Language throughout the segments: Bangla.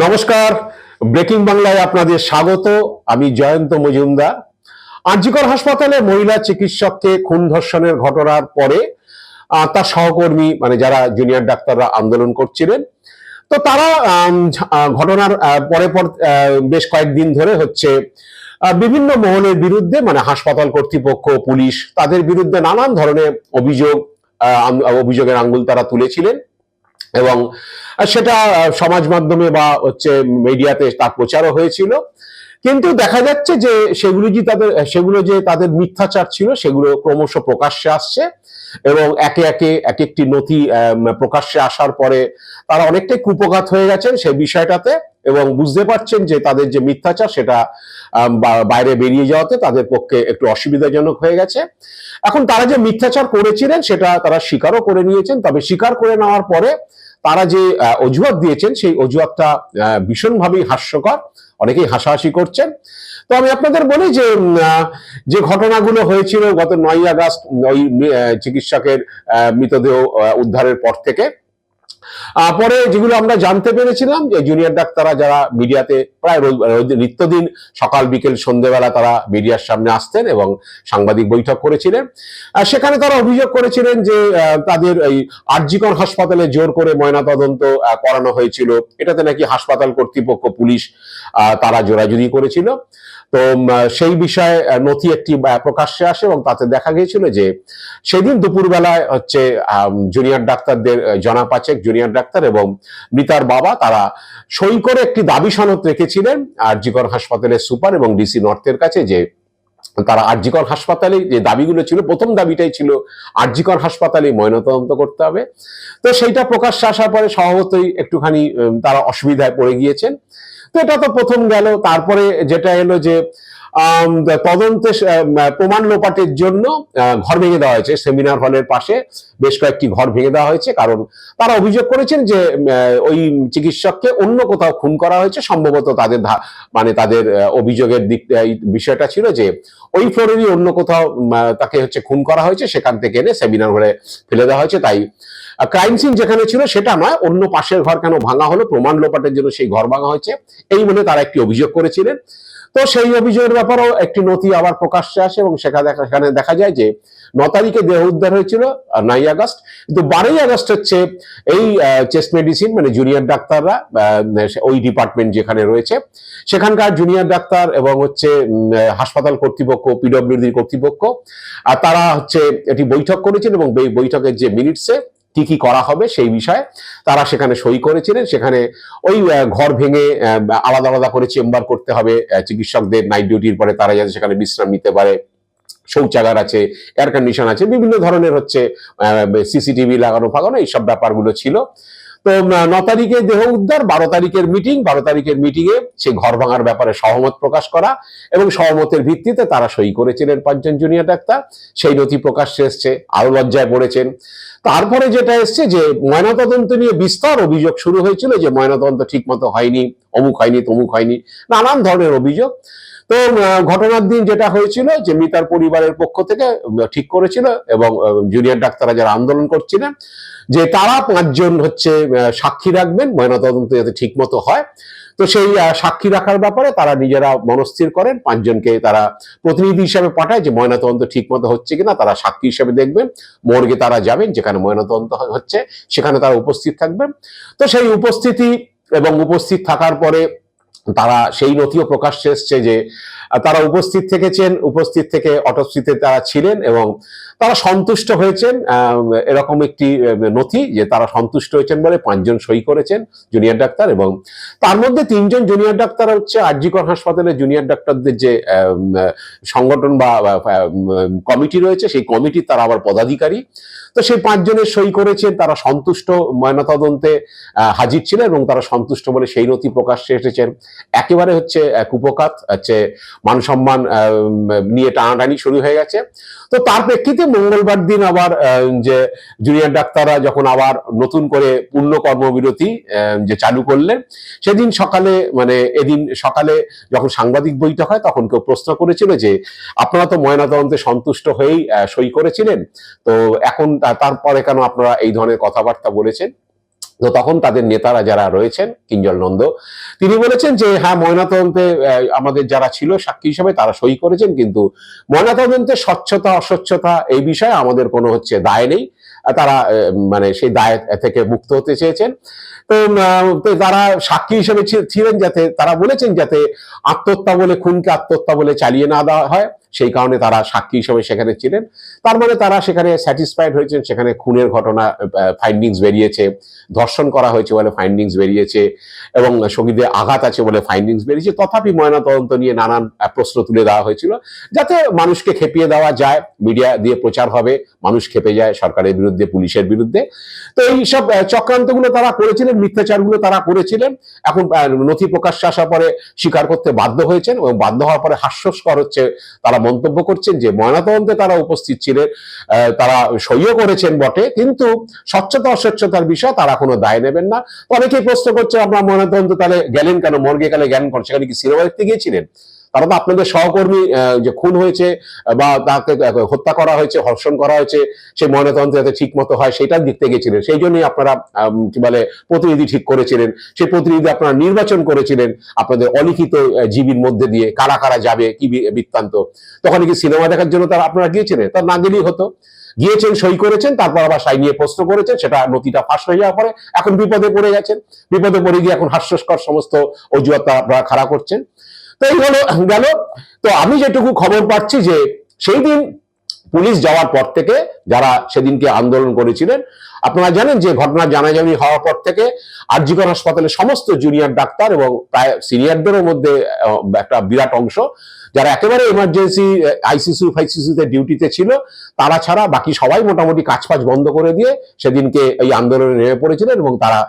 নমস্কার, ব্রেকিং বাংলায় আপনাদের স্বাগত, আমি জয়ন্ত মজুমদার। আরজিকর হাসপাতালে মহিলা চিকিৎসককে খুন ধর্ষণের ঘটনার পরে তার সহকর্মী মানে যারা জুনিয়র ডাক্তাররা আন্দোলন করছিলেন, তো তারা ঘটনার পরে পর বেশ কয়েকদিন ধরে হচ্ছে বিভিন্ন মহলের বিরুদ্ধে মানে হাসপাতাল কর্তৃপক্ষ, পুলিশ, তাদের বিরুদ্ধে নানান ধরনের অভিযোগ অভিযোগের আঙ্গুল তারা তুলেছিলেন। এবং সেটা সমাজ মাধ্যমে বা হচ্ছে মিডিয়াতে তার প্রচারও হয়েছিল। কিন্তু দেখা যাচ্ছে যে সেগুলো যে তাদের, সেগুলো যে তাদের মিথ্যাচার ছিল, সেগুলো ক্রমশ প্রকাশ্যে আসছে এবং একে একে এক একটি নথি প্রকাশ্যে আসার পরে তারা অনেকটাই কুপঘাত হয়ে গেছেন সেই বিষয়টাতে এবং বুঝতে পারছেন যে তাদের যে মিথ্যাচার সেটা বাইরে বেরিয়ে যাওয়াতে তাদের পক্ষে একটু অসুবিধাজনক হয়ে গেছে। এখন তারা যে মিথ্যাচার করেছিলেন সেটা তারা স্বীকারও করে নিয়েছেন, তবে স্বীকার করে নেওয়ার পরে তারা যে অজুহাত দিয়েছেন, সেই অজুহাতটা ভীষণভাবেই হাস্যকর। অনেকেই হাসাহাসি করছেন। তো আমি আপনাদের বলি যে যে ঘটনাগুলো হয়েছিল গত নয় আগস্ট, ওই চিকিৎসকের মৃতদেহ উদ্ধারের পর থেকে পরে যেগুলো আমরা জানতে পেরেছিলাম যে জুনিয়র ডাক্তাররা যারা মিডিয়াতে প্রায় নিত্যদিন সকাল, বিকেল, সন্ধ্যেবেলা তারা মিডিয়ার সামনে আসতেন এবং সাংবাদিক বৈঠক করেছিলেন। সেখানে তারা অভিযোগ করেছিলেন যে তাদের এই আরজিকর হাসপাতালে জোর করে ময়নাতদন্ত করানো হয়েছিল। এটাতে নাকি হাসপাতাল কর্তৃপক্ষ, পুলিশ তারা জোরাজুরি করেছিল। তো সেই বিষয়ে নথি একটি প্রকাশ্যে আসে এবং তাতে দেখা গিয়েছিল যে সেদিন দুপুরবেলায় হচ্ছে জুনিয়র ডাক্তারদের জনা পাচেক জুনিয়র ডাক্তার এবং মিতার বাবা তারা সই করে একটি দাবি সনদ রেখেছিলেন আরজিকর হাসপাতালের সুপার এবং ডিসি নর্থের কাছে যে তারা আরজিকর হাসপাতালে যে দাবিগুলো ছিল, প্রথম দাবিটাই ছিল আরজিকর হাসপাতালে ময়নাতদন্ত করতে হবে। তো সেইটা প্রকাশ্যে আসার পরে স্বভাবতই একটুখানি তারা অসুবিধায় পড়ে গিয়েছেন। তো এটা তো প্রথম গেল তারপরে যেটা এলো যে তদন্তে প্রমাণ লোপাটের জন্য ঘর ভেঙে দেওয়া হয়েছে। সেমিনার হলের পাশে বেশ কয়েকটি ঘর ভেঙে দেওয়া হয়েছে, কারণ তারা অভিযোগ করেছেন যে ওই চিকিৎসককে অন্য কোথাও খুন করা হয়েছে। সম্ভবত তাদের মানে তাদের অভিযোগের দিক বিষয়টা ছিল যে, ওই ফ্লোরেরই অন্য কোথাও তাকে হচ্ছে খুন করা হয়েছে। সেখান থেকে এনে সেমিনার হলে ফেলে দেওয়া হয়েছে। তাই ক্রাইম সিন যেখানে ছিল সেটা নয়, অন্য পাশের ঘর কেন ভাঙা হলো, প্রমাণ লোপাটের জন্য সেই ঘর ভাঙা হয়েছে, এই বলে তারা একটি অভিযোগ করেছিলেন। তো সেই অভিযোগের ব্যাপারেও একটি নথি আবার প্রকাশ্যে আসে এবং সেখানে সেখানে দেখা যায় যে ন তারিখে দেহ উদ্ধার হয়েছিল নয় আগস্ট। কিন্তু বারোই আগস্ট হচ্ছে এই চেস্ট মেডিসিন মানে জুনিয়র ডাক্তাররা ওই ডিপার্টমেন্ট যেখানে রয়েছে, সেখানকার জুনিয়র ডাক্তার এবং হচ্ছে হাসপাতাল কর্তৃপক্ষ পিডব্লিউডি কর্তৃপক্ষ, আর তারা হচ্ছে এটি বৈঠক করেছেন এবং বৈঠকের যে মিনিটসে কি কি করা হবে সেই বিষয়ে তারা সেখানে সই করেছিলেন। সেখানে ওই ঘর ভেঙে আলাদা আলাদা করে চেম্বার করতে হবে। চিকিৎসকদের নাইট ডিউটির পরে তারা যাতে সেখানে বিশ্রাম নিতে পারে। শৌচাগার আছে এয়ার কন্ডিশন আছে, বিভিন্ন ধরনের হচ্ছে সিসিটিভি লাগানো ফাগানো এইসব ব্যাপারগুলো ছিল। তো ন তারিখে দেহ উদ্ধার, বারো তারিখের মিটিং বারো তারিখের মিটিং এ সে ঘর ভাঙার ব্যাপারে সহমত প্রকাশ করা এবং সহমতের ভিত্তিতে তারা সই করেছিলেন পাঁচজন জুনিয়র ডাক্তার। সেই নথি প্রকাশ্যে এসছে আরও লজ্জায় পড়েছেন। তারপরে যেটা এসছে যে, ময়নাতদন্ত নিয়ে বিস্তর অভিযোগ শুরু হয়েছিল যে, ময়নাতদন্ত ঠিক মতো হয়নি, অমুক হয়নি, তমুক হয়নি, নানান ধরনের অভিযোগ। তো ঘটনার দিন যেটা হয়েছিল যে, মিতার পরিবারের পক্ষ থেকে ঠিক করেছিল এবং জুনিয়র ডাক্তাররা যারা আন্দোলন করছিলেন যে তারা পাঁচজন হচ্ছে সাক্ষী রাখবেন, ময়নাতদন্ত যাতে ঠিক মতো হয়। তো সেই সাক্ষী রাখার ব্যাপারে তারা নিজেরা মনস্থির করেন, পাঁচজনকে তারা প্রতিনিধি হিসাবে পাঠায় যে ময়নাতদন্ত ঠিক মতো হচ্ছে কিনা, তারা সাক্ষী হিসাবে দেখবেন, মর্গে তারা যাবেন, যেখানে ময়নাতদন্ত হচ্ছে, সেখানে তারা উপস্থিত থাকবেন। তো সেই উপস্থিতি এবং উপস্থিত থাকার পরে তারা সেই নথিও প্রকাশ্যে এসছে যে তারা উপস্থিত থেকেছেন, উপস্থিত থেকে অটস্থিতে তারা ছিলেন এবং তারা সন্তুষ্ট হয়েছেন। এরকম একটি নথি যে তারা সন্তুষ্ট হয়েছেন বলে পাঁচজন সই করেছেন জুনিয়র ডাক্তার এবং তার মধ্যে তিনজন জুনিয়র ডাক্তার হচ্ছে আরজিকর হাসপাতালে জুনিয়র ডাক্তারদের যে সংগঠন বা কমিটি রয়েছে, সেই কমিটির তারা আবার পদাধিকারী। তো সেই পাঁচজনের সই করেছেন, তারা সন্তুষ্ট ময়নাতদন্তে হাজির ছিলেন এবং তারা সন্তুষ্ট বলে সেই নথি প্রকাশ্যে এসেছেন। একেবারে হচ্ছে এক উপকাত হচ্ছে মান সম্মান নিয়ে টানাটানি শুরু হয়ে গেছে। তো তার প্রেক্ষিতে মঙ্গলবার দিন আবার যে জুনিয়র ডাক্তাররা যখন আবার নতুন করে পূর্ণ কর্মবিরতি যে চালু করলেন, সেদিন সকালে মানে এদিন সকালে যখন সাংবাদিক বৈঠক হয়, তখন কেউ প্রশ্ন করেছিল যে, আপনারা তো ময়নাতদন্তে সন্তুষ্ট হয়েই সই করেছিলেন, তো এখন তারপরে কেন আপনারা এই ধরনের কথাবার্তা বলেছেন? তো তখন তাদের নেতারা যারা রয়েছেন, কিঞ্জল নন্দ, তিনি বলেছেন যে হ্যাঁ ময়নাতদন্তে আমাদের যারা ছিল সাক্ষী হিসাবে তারা সই করেছেন, কিন্তু ময়নাতদন্তে স্বচ্ছতা, অস্বচ্ছতা এই বিষয়ে আমাদের কোনো হচ্ছে দায় নেই। তারা মানে সেই দায় থেকে মুক্ত হতে চেয়েছেন। তো তারা সাক্ষী হিসেবে ছিলেন যাতে, তারা বলেছেন যাতে আত্মহত্যা বলে, খুনকে আত্মহত্যা বলে চালিয়ে না দেওয়া হয়। সেই কারণে তারা সাক্ষী হিসেবে সেখানে ছিলেন। তার মানে তারা সেখানে স্যাটিসফাইড হয়েছেন সেখানে খুনের ঘটনা ফাইন্ডিংস বেরিয়েছে ধর্ষণ করা হয়েছে বলে ফাইন্ডিংস বেরিয়েছে এবং শহীদে আঘাত আছে বলে ফাইন্ডিংস বেরিয়েছে। তথাপি ময়নাতদন্ত নিয়ে নানান প্রশ্ন তুলে দেওয়া হয়েছিল যাতে মানুষকে খেপিয়ে দেওয়া যায় মিডিয়া দিয়ে প্রচার হবে মানুষ খেপে যায় সরকারের বিরুদ্ধে পুলিশের বিরুদ্ধে। তো এই সব আহ, চক্রান্তগুলো তারা করেছিলেন মিথ্যাচারগুলো তারা করেছিলেন। এখন নথি প্রকাশ্যে আসার পরে স্বীকার করতে বাধ্য হয়েছেন এবং বাধ্য হওয়ার পরে হাস্যস্কর হচ্ছে তারা মন্তব্য করছেন যে ময়নাতদন্তে তারা উপস্থিত ছিলেন তারা সইও করেছেন বটে, কিন্তু স্বচ্ছতা অস্বচ্ছতার বিষয়ে তারা কোনো দায় নেবেন না। অনেকেই প্রশ্ন করছে আমরা ময়নাতদন্ত তাহলে গেলেন কেন? মর্গে গেলে জ্ঞান করেন সেখানে কি সিনেমা দেখতে গিয়েছিলেন? তো আপনাদের সহকর্মী যে খুন হয়েছে, বা তাকে হত্যা করা হয়েছে, ধর্ষণ করা হয়েছে সেই ময়নাতদন্ত যাতে ঠিক মতো হয় সেটা দেখতে গেছিলেন সেই জন্যই আপনারা কি বলে, প্রতিনিধি ঠিক করেছিলেন। সেই প্রতিনিধি আপনারা নির্বাচন করেছিলেন আপনাদের অলিখিত জীবীর মধ্যে দিয়ে, কারা কারা যাবে, কি বৃত্তান্ত। তখন কি সিনেমা দেখার জন্য তারা আপনারা গিয়েছিলেন? তার না গেলেই হতো। গিয়েছেন, সই করেছেন, তারপর আবার সাই নিয়ে প্রশ্ন করেছেন, সেটা নথিটা ফাঁস হয়ে যাওয়ার পরে এখন বিপদে পড়ে গেছেন। বিপদে পড়ে গিয়ে এখন হাস্যস্কর সমস্ত অজুহাত আপনারা খাড়া করছেন। তো এই হলো, গেল। তো আমি যেটুকু খবর পাচ্ছি যে সেই দিন পুলিশ যাওয়ার পর থেকে যারা সেদিনকে আন্দোলন করেছিলেন, আপনারা জানেন যে ঘটনা জানাজানি হওয়ার পর থেকে আরজিকর হাসপাতালে সমস্ত জুনিয়র ডাক্তার এবং প্রায় সিনিয়রদেরও মধ্যে একটা বিরাট অংশ যারা একেবারে এমার্জেন্সি আইসিসিউ ফাইসিসিতে ডিউটিতে ছিল, তারা ছাড়া বাকি সবাই মোটামুটি কাজ ফাজ বন্ধ করে দিয়ে সেদিনকে এই আন্দোলনে নেমে পড়েছিলেন এবং তারা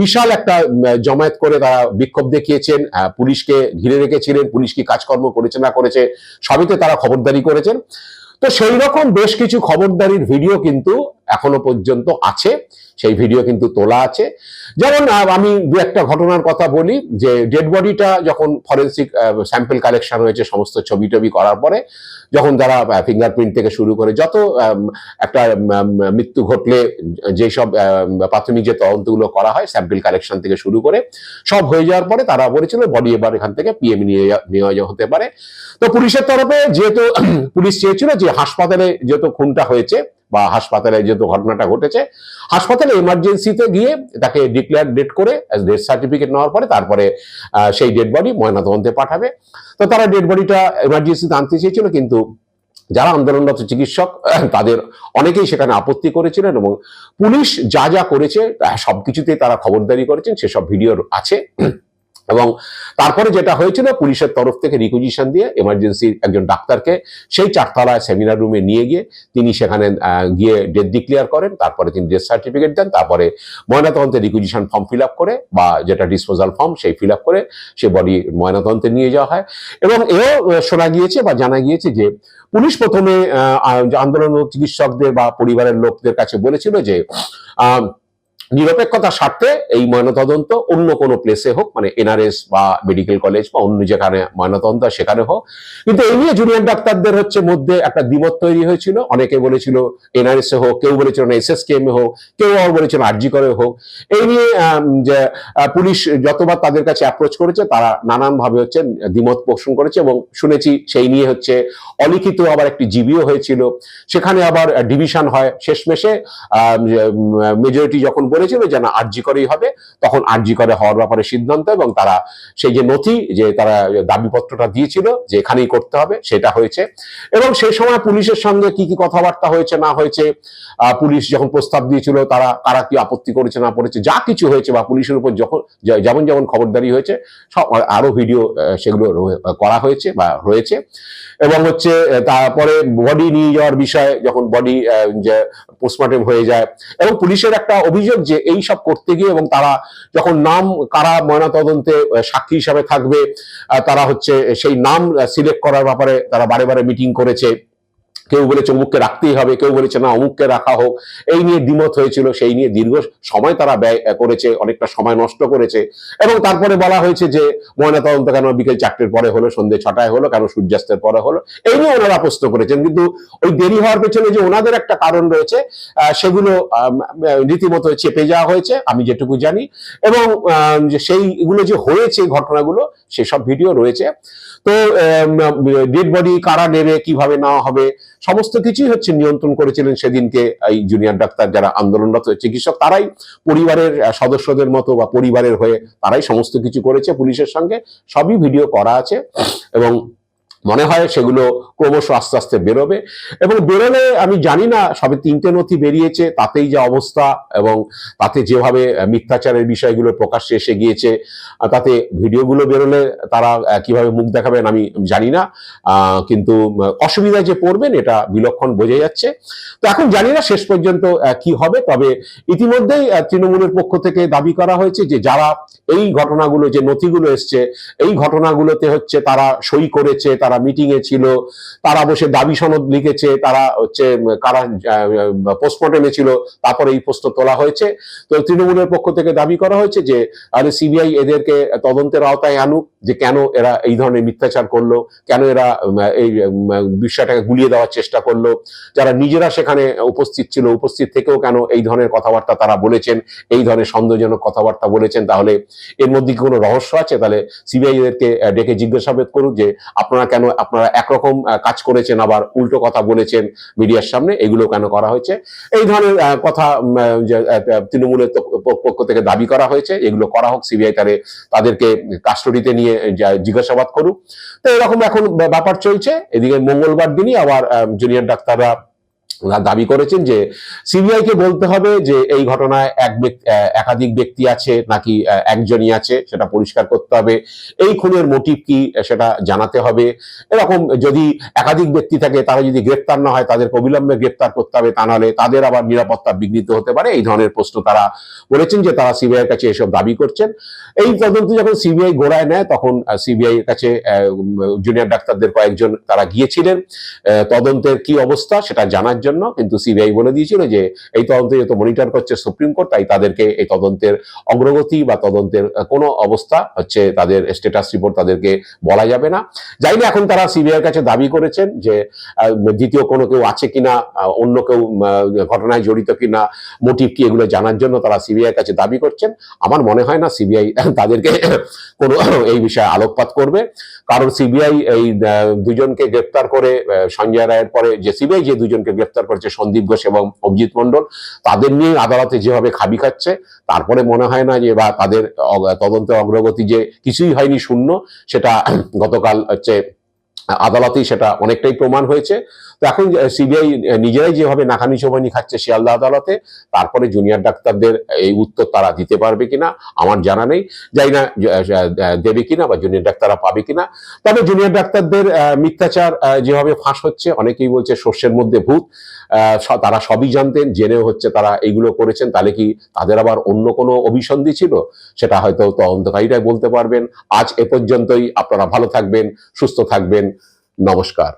বিশাল একটা জমায়েত করে তারা বিক্ষোভ দেখিয়েছেন পুলিশকে ঘিরে রেখেছিলেন, পুলিশ কি কাজকর্ম করেছে না করেছে সবইতে তারা খবরদারি করেছেন। তো সেই রকম বেশ কিছু খবরদারির ভিডিও কিন্তু এখনও পর্যন্ত আছে, সেই ভিডিও কিন্তু তোলা আছে। যেমন আমি দু একটা ঘটনার কথা বলি, যে ডেড বডিটা যখন ফরেন্সিক স্যাম্পল কালেকশন হয়েছে সমস্ত ছবি টবি করার পরে, যখন তারা ফিঙ্গারপ্রিন্ট থেকে শুরু করে যত একটা মৃত্যু ঘটলে যেসব প্রাথমিক যে তদন্তগুলো করা হয় স্যাম্পল কালেকশন থেকে শুরু করে, সব হয়ে যাওয়ার পরে তারা বলেছিল বডি এবার এখান থেকে পিএম নিয়ে হতে পারে। তো পুলিশের তরফে যেহেতু পুলিশ চেয়েছিল যে হাসপাতালে যেহেতু খুনটা হয়েছে বা হাসপাতালে যেহেতু ঘটনাটা ঘটেছে, হাসপাতালে এমার্জেন্সিতে গিয়ে তাকে ডিক্লেয়ার ডেট করে ডেথ সার্টিফিকেট নেওয়ার পরে তারপরে সেই ডেড বডি ময়নাতদন্তে পাঠাবে। তো তারা ডেড বডিটা এমার্জেন্সিতে আনতে চেয়েছিল কিন্তু যারা আন্দোলনরত চিকিৎসক তাদের অনেকেই সেখানে আপত্তি করেছিলেন এবং পুলিশ যা যা করেছে সবকিছুতেই তারা খবরদারি করেছেন, সেসব ভিডিও আছে। এবং তারপরে যেটা হয়েছিল পুলিশের তরফ থেকে রিকুইজিশন দিয়ে এমার্জেন্সি একজন ডাক্তারকে সেই চারতলায় সেমিনার রুমে নিয়ে গিয়ে তিনি সেখানে গিয়ে ডেথ ডিক্লেয়ার করেন তারপরে তিনি ডেথ সার্টিফিকেট দেন তারপরে ময়নাতদন্তের রিকুইজিশন ফর্ম ফিল আপ করে বা যেটা ডিসপোজাল ফর্ম সেই ফিল আপ করে সে বডি ময়নাতদন্তে নিয়ে যাওয়া হয়। এবং এও শোনা গিয়েছে বা জানা গিয়েছে যে পুলিশ প্রথমে আন্দোলন চিকিৎসকদের বা পরিবারের লোকদের কাছে বলেছিল যে আহ, নিরপেক্ষতা স্বার্থে এই ময়নাতদন্ত অন্য কোনো প্লেসে হোক মানে এনআরএস বা মেডিকেল কলেজ বা অন্য যেখানে ময়নাতদন্ত সেখানে হোক। কিন্তু এই নিয়ে জুনিয়র ডাক্তারদের হচ্ছে মধ্যে একটা দ্বিমত তৈরি হয়েছিল। অনেকে বলেছিল এনআরএস এ হোক, কেউ বলেছিল এস এস কেম এ হোক, কেউ আবার বলেছিল আরজি করে হোক। এই নিয়ে যে পুলিশ যতবার তাদের কাছে অ্যাপ্রোচ করেছে, তারা নানান ভাবে হচ্ছে দ্বিমত পোষণ করেছে এবং শুনেছি সেই নিয়ে হচ্ছে অলিখিত আবার একটি জিবিও হয়েছিল। সেখানে আবার ডিভিশন হয় শেষমেশে। মেজরিটি যখন বলেছিল যে না, আরজি করেই হবে। তখন আরজি করে হওয়ার ব্যাপারে সিদ্ধান্ত এবং তারা সেই যে নথি যে তারা দাবিপত্রটা দিয়েছিল যে এখানেই করতে হবে, সেটা হয়েছে। এবং সেই সময় পুলিশের সঙ্গে কি কি কথাবার্তা হয়েছে, না হয়েছে পুলিশ যখন প্রস্তাব দিয়েছিল, তারা, কারা কি আপত্তি করেছে, না করেছে, যা কিছু হয়েছে বা পুলিশের উপর যখন যেমন যেমন খবরদারি হয়েছে, সব আরও ভিডিও সেগুলো করা হয়েছে বা রয়েছে। এবং হচ্ছে তারপরে বডি নিয়ে যাওয়ার বিষয়ে যখন বডি পোস্টমর্টেম হয়ে যায়, এবং পুলিশের একটা অভিযোগ যে এই সব করতে গিয়ে এবং তারা যখন নাম কারা ময়নাতদন্তে তদন্তে সাক্ষী হিসাবে থাকবে তারা হচ্ছে সেই নাম সিলেক্ট করার ব্যাপারে তারা বারে বারে মিটিং করেছে। কেউ বলেছে অমুককে রাখতেই হবে, কেউ বলেছে না, অমুককে রাখা হোক। এই নিয়ে দ্বিমত হয়েছিল, সেই নিয়ে দীর্ঘ সময় তারা ব্যয় করেছে, অনেকটা সময় নষ্ট করেছে। এবং তারপরে বলা হয়েছে যে, ময়নাতদন্ত কেন বিকেল চারটের পরে হলো সন্ধ্যে ছটায় হলো, কেন সূর্যাস্তের পরে হলো, এই নিয়ে ওনারা প্রশ্ন করেছেন। কিন্তু ওই দেরি হওয়ার পেছনে যে ওনাদের একটা কারণ রয়েছে সেগুলো রীতিমতো চেপে যাওয়া হয়েছে, আমি যেটুকু জানি। এবং সেইগুলো যে হয়েছে ঘটনাগুলো, সেসব ভিডিও রয়েছে। তো ডেড বডি কারা নেবে, কীভাবে নেওয়া হবে, সমস্ত কিছুই হচ্ছে নিয়ন্ত্রণ করেছিলেন সেদিনকে এই জুনিয়র ডাক্তার যারা আন্দোলনরত চিকিৎসক, তারাই পরিবারের সদস্যদের মতো বা পরিবারের হয়ে তারাই সমস্ত কিছু করেছে পুলিশের সঙ্গে, সবই ভিডিও করা আছে। এবং মনে হয় সেগুলো ক্রমশ আস্তে আস্তে বেরোবে। এবং বেরোলে আমি জানি না, সবে তিনটে নথি বেরিয়েছে, তাতেই যে অবস্থা এবং তাতে যেভাবে মিথ্যাচারের বিষয়গুলো প্রকাশ্যে এসে গিয়েছে তাতে ভিডিওগুলো বেরোলে তারা কীভাবে মুখ দেখাবেন আমি জানি না কিন্তু অসুবিধা যে পড়বেন এটা বিলক্ষণ বোঝা যাচ্ছে। তো এখন জানি না শেষ পর্যন্ত কি হবে, তবে ইতিমধ্যেই তৃণমূলের পক্ষ থেকে দাবি করা হয়েছে যে যারা এই ঘটনাগুলো, যে নথিগুলো এসছে, এই ঘটনাগুলোতে হচ্ছে তারা সই করেছে, তারা মিটিং এ ছিল, তারা বসে দাবি সনদ লিখেছে, তারা হচ্ছে কারা পোস্টমর্টমে ছিল, তারপরে এই প্রশ্ন তোলা হয়েছে। তো তৃণমূলের পক্ষ থেকে দাবি করা হয়েছে যে, আরে সিবিআই এদেরকে তদন্তের আওতায় আনুক, যে কেন এরা এই ধরনের মিথ্যাচার করল, কেন এরা এই বিষয়টাকে গুলিয়ে দেওয়ার চেষ্টা করল, যারা নিজেরা সেখানে উপস্থিত ছিল, উপস্থিত থেকেও কেন এই ধরনের কথাবার্তা তারা বলেছেন, এই ধরনের সন্দেহজনক কথাবার্তা বলেছেন, তাহলে এর মধ্যে কি কোনো রহস্য আছে? তাহলে সিবিআই এদেরকে ডেকে জিজ্ঞাসাবাদ করুক যে, আপনারা কেন আপনারা একরকম কাজ করেছেন, আবার উল্টো কথা বলেছেন মিডিয়ার সামনে, এগুলো কেন করা হয়েছে? এই ধরনের কথা তৃণমূলের পক্ষ থেকে দাবি করা হয়েছে, এগুলো করা হোক, সিবিআই তারে, তাদেরকে কাস্টডিতে নিয়ে জিজ্ঞাসাবাদ করুক। তো এরকম এখন ব্যাপার চলছে। এদিকে মঙ্গলবার দিনই আবার জুনিয়র ডাক্তাররা দাবি করেছেন যে সিবিআই কে বলতে হবে যে এই ঘটনায় এক একাধিক ব্যক্তি আছে নাকি একজনই আছে, সেটা পরিষ্কার করতে হবে। এই খুনের মোটিভ কি, সেটা জানাতে হবে। এরকম যদি একাধিক ব্যক্তি থাকে, তারা যদি গ্রেপ্তার না হয় তাদের অবিলম্বে গ্রেপ্তার করতে হবে, তা নাহলে তাদের আবার নিরাপত্তা বিঘ্নিত হতে পারে। এই ধরনের প্রশ্ন তারা বলেছেন যে তারা সিবিআই এর কাছে এসব দাবি করছেন। এই তদন্ত যখন সিবিআই গোড়ায় নেয়, তখন সিবিআই এর কাছে জুনিয়র ডাক্তারদের কয়েকজন তারা গিয়েছিলেন। তদন্তের কি অবস্থা, সেটা জানার জন্য কিন্তু সিবিআই বলে দিয়েছিল যে, এই তদন্ত যেহেতু মনিটর করছে সুপ্রিম কোর্ট তাই তাদেরকে এই তদন্তের অগ্রগতি বা তদন্তের কোনো অবস্থা হচ্ছে তাদের স্ট্যাটাস রিপোর্ট তাদেরকে বলা যাবে না। যাই না এখন তারা সিবিআই কাছে দাবি করেছেন যে দ্বিতীয় কোনো কেউ আছে কিনা অন্য কেউ ঘটনায় জড়িত কিনা মোটিভ কি এগুলো জানার জন্য তারা সিবিআই এর কাছে দাবি করছেন। আমার মনে হয় না সিবিআই তাদেরকে কোনো এই বিষয়ে আলোকপাত করবে। কারণ সিবিআই এই দুজনকে গ্রেপ্তার করে সঞ্জয় রায়ের পরে যে সিবিআই যে দুজনকে গ্রেপ্তার করেছে সন্দীপ ঘোষ এবং অভিজিৎ মন্ডল তাদের নিয়ে আদালতে যেভাবে খাবি খাচ্ছে, তারপরে মনে হয় না যে বা তাদের তদন্ত তদন্তের অগ্রগতি যে কিছুই হয়নি শূন্য, সেটা গতকাল হচ্ছে আদালতেই সেটা অনেকটাই প্রমাণ হয়েছে। তো এখন সিবিআই নিজেরাই যেভাবে নাকানি চোবানি খাচ্ছে শিয়ালদা আদালতে, তারপরে জুনিয়র ডাক্তারদের এই উত্তর তারা দিতে পারবে কিনা, আমার জানা নেই। জানি না দেবে কিনা বা জুনিয়র ডাক্তাররা পাবে কিনা। তবে জুনিয়র ডাক্তারদের মিথ্যাচার যেভাবে ফাঁস হচ্ছে, অনেকেই বলছে শস্যের মধ্যে ভূত তারা সবই জানতেন, জেনেও হচ্ছে তারা এইগুলো করেছেন, তাহলে কি তাদের আবার অন্য কোনো অভিসন্ধি ছিল? সেটা হয়তো তদন্তকারীরাই বলতে পারবেন। আজ এ পর্যন্তই, আপনারা ভালো থাকবেন, সুস্থ থাকবেন, নমস্কার।